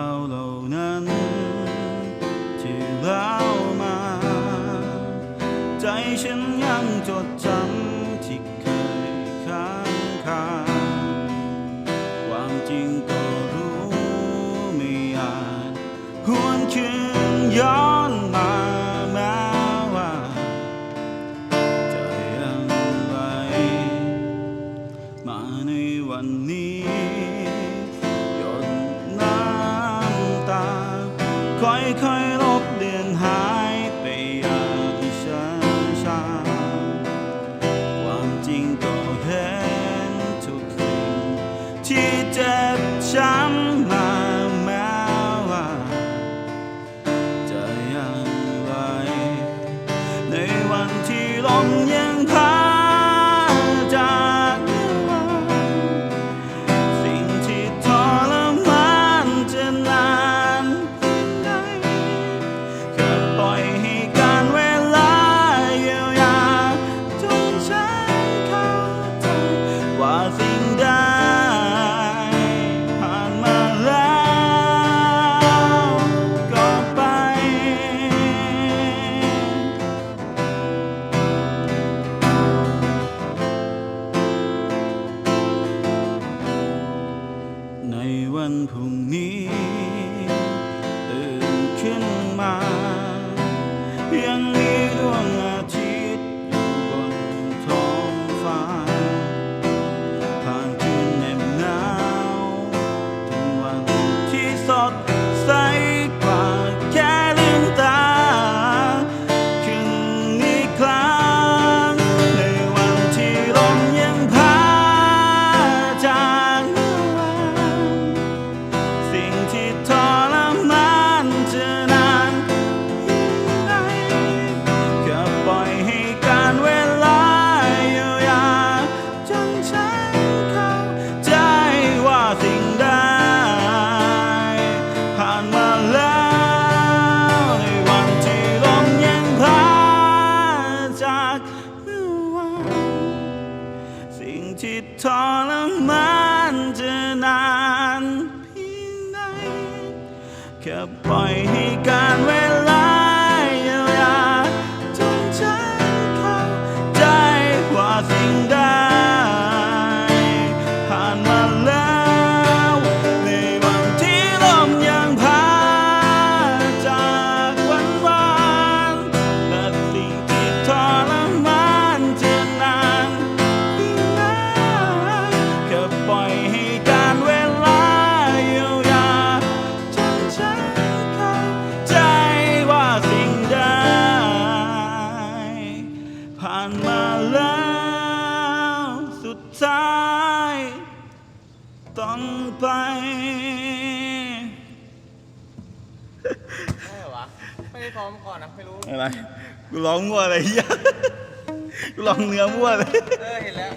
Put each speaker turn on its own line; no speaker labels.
เราเหล่านั้น ที่แล้วมา ใจฉันยังจดจำที่เคยค้างคาความจริงก็รู้ไม่อาจหวนคืนย้อนมาแม้ว่าจะยังไหลมาในวันนี้ ค่อยๆลบเลือนหายไปอย่างช้าๆความจริงก็เห็นทุกสิ่งที่เจ็บช้ำมาแม้ว่า จะยังไหวในวันที่ลมยัง วั ที่ทรมานจะนานเพียงใดแค่ปล่อยให้การเวลา ต้องไป
ใช่เหรอวะไม่ได้ซ้อมก่อนนะไม่รู้
อะไร กูร้องมั่วอะไรเหี้ยกูร้องเนื้อมั่วเลย
เออ เห็นแล้ว